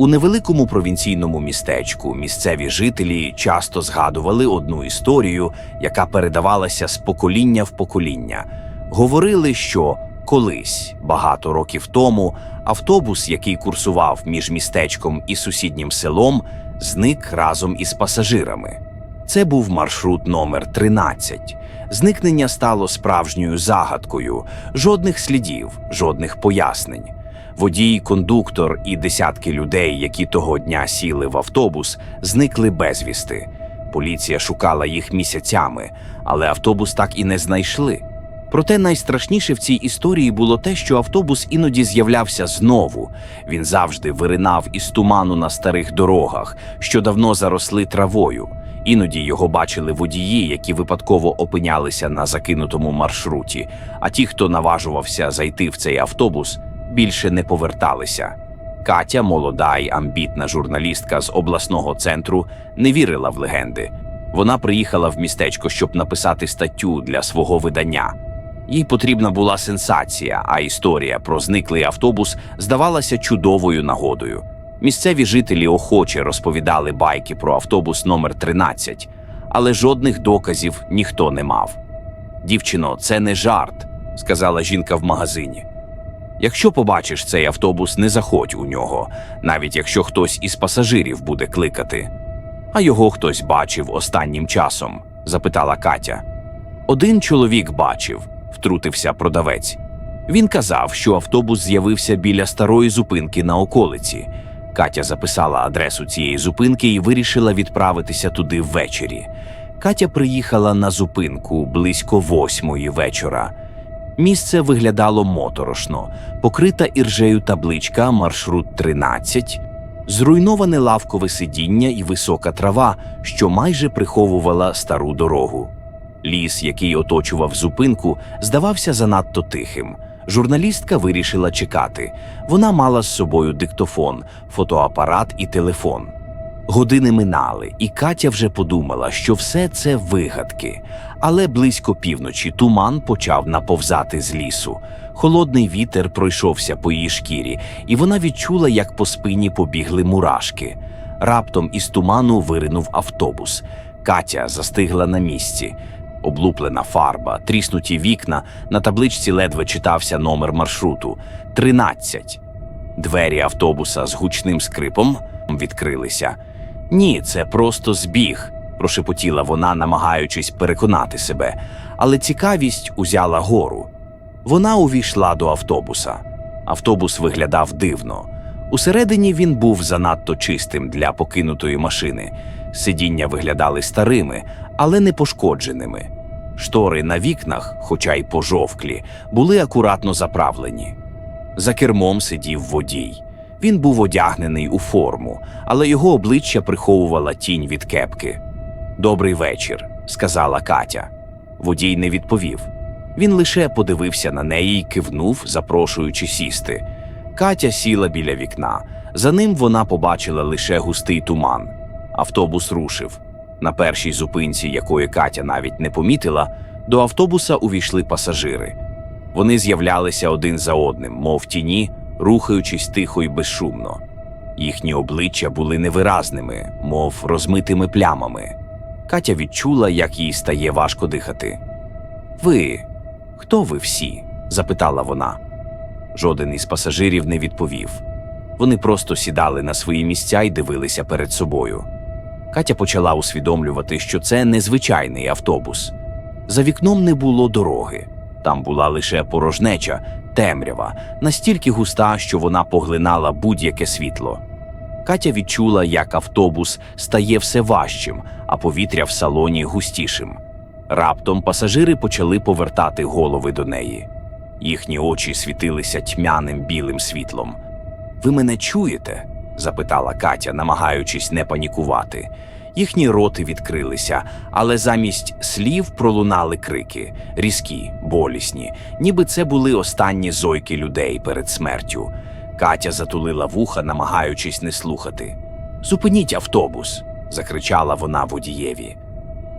У невеликому провінційному містечку місцеві жителі часто згадували одну історію, яка передавалася з покоління в покоління. Говорили, що колись, багато років тому, автобус, який курсував між містечком і сусіднім селом, зник разом із пасажирами. Це був маршрут номер 13. Зникнення стало справжньою загадкою, жодних слідів, жодних пояснень. Водій, кондуктор і десятки людей, які того дня сіли в автобус, зникли безвісти. Поліція шукала їх місяцями, але автобус так і не знайшли. Проте найстрашніше в цій історії було те, що автобус іноді з'являвся знову. Він завжди виринав із туману на старих дорогах, що давно заросли травою. Іноді його бачили водії, які випадково опинялися на закинутому маршруті. А ті, хто наважувався зайти в цей автобус, більше не поверталися. Катя, молода й амбітна журналістка з обласного центру, не вірила в легенди. Вона приїхала в містечко, щоб написати статтю для свого видання. Їй потрібна була сенсація, а історія про зниклий автобус здавалася чудовою нагодою. Місцеві жителі охоче розповідали байки про автобус номер 13, але жодних доказів ніхто не мав. Дівчино, це не жарт, сказала жінка в магазині. Якщо побачиш цей автобус, не заходь у нього, навіть якщо хтось із пасажирів буде кликати. А його хтось бачив останнім часом? запитала Катя. Один чоловік бачив, втрутився продавець. Він казав, що автобус з'явився біля старої зупинки на околиці. Катя записала адресу цієї зупинки і вирішила відправитися туди ввечері. Катя приїхала на зупинку близько восьмої вечора. Місце виглядало моторошно, покрита іржею табличка маршрут 13, зруйноване лавкове сидіння і висока трава, що майже приховувала стару дорогу. Ліс, який оточував зупинку, здавався занадто тихим. Журналістка вирішила чекати. Вона мала з собою диктофон, фотоапарат і телефон. Години минали, і Катя вже подумала, що все це вигадки. Але близько півночі туман почав наповзати з лісу. Холодний вітер пройшовся по її шкірі, і вона відчула, як по спині побігли мурашки. Раптом із туману виринув автобус. Катя застигла на місці. Облуплена фарба, тріснуті вікна, на табличці ледве читався номер маршруту 13. Двері автобуса з гучним скрипом відкрилися. Ні, це просто збіг, прошепотіла вона, намагаючись переконати себе, але цікавість узяла гору. Вона увійшла до автобуса. Автобус виглядав дивно. Усередині він був занадто чистим для покинутої машини. Сидіння виглядали старими, але не пошкодженими. Штори на вікнах, хоча й пожовклі, були акуратно заправлені. За кермом сидів водій. Він був одягнений у форму, але його обличчя приховувала тінь від кепки. Добрий вечір, сказала Катя. Водій не відповів. Він лише подивився на неї і кивнув, запрошуючи сісти. Катя сіла біля вікна. За ним вона побачила лише густий туман. Автобус рушив. На першій зупинці, якої Катя навіть не помітила, до автобуса увійшли пасажири. Вони з'являлися один за одним, мов тіні, рухаючись тихо й безшумно. Їхні обличчя були невиразними, мов розмитими плямами. Катя відчула, як їй стає важко дихати. Ви, хто ви всі? запитала вона. Жоден із пасажирів не відповів. Вони просто сідали на свої місця і дивилися перед собою. Катя почала усвідомлювати, що це незвичайний автобус. За вікном не було дороги. Там була лише порожнеча, темрява, настільки густа, що вона поглинала будь-яке світло. Катя відчула, як автобус стає все важчим, а повітря в салоні густішим. Раптом пасажири почали повертати голови до неї. Їхні очі світилися тьмяним білим світлом. Ви мене чуєте? запитала Катя, намагаючись не панікувати. Їхні роти відкрилися, але замість слів пролунали крики різкі, болісні, ніби це були останні зойки людей перед смертю. Катя затулила вуха, намагаючись не слухати. Зупиніть автобус, закричала вона водієві.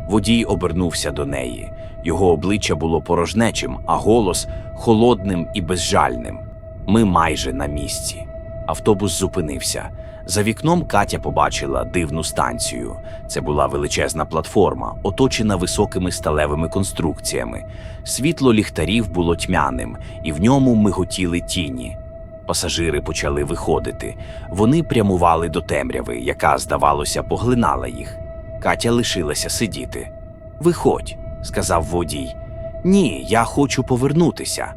Водій обернувся до неї. Його обличчя було порожнечим, а голос холодним і безжальним. Ми майже на місці. Автобус зупинився. За вікном Катя побачила дивну станцію. Це була величезна платформа, оточена високими сталевими конструкціями. Світло ліхтарів було тьмяним, і в ньому миготіли тіні. Пасажири почали виходити. Вони прямували до темряви, яка, здавалося, поглинала їх. Катя лишилася сидіти. Виходь, сказав водій. Ні, я хочу повернутися.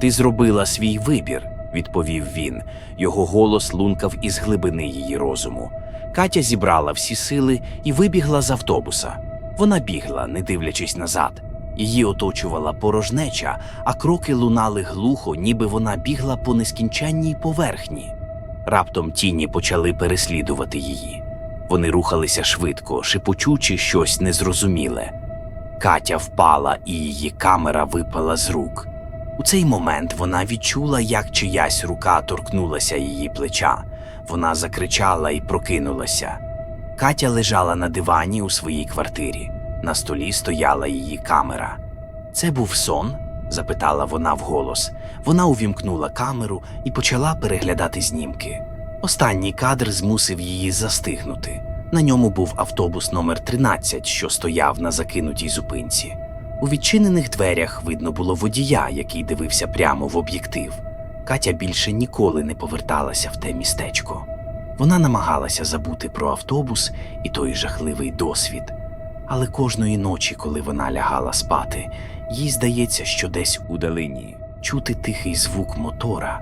Ти зробила свій вибір, відповів він. Його голос лункав із глибини її розуму. Катя зібрала всі сили і вибігла з автобуса. Вона бігла, не дивлячись назад. Її оточувала порожнеча, а кроки лунали глухо, ніби вона бігла по нескінченній поверхні. Раптом тіні почали переслідувати її. Вони рухалися швидко, шепочучи щось незрозуміле. Катя впала, і її камера випала з рук. У цей момент вона відчула, як чиясь рука торкнулася її плеча. Вона закричала і прокинулася. Катя лежала на дивані у своїй квартирі. На столі стояла її камера. Це був сон? запитала вона вголос. Вона увімкнула камеру і почала переглядати знімки. Останній кадр змусив її застигнути. На ньому був автобус номер 13, що стояв на закинутій зупинці. У відчинених дверях видно було водія, який дивився прямо в об'єктив. Катя більше ніколи не поверталася в те містечко. Вона намагалася забути про автобус і той жахливий досвід. Але кожної ночі, коли вона лягала спати, їй здається, що десь у далині чути тихий звук мотора,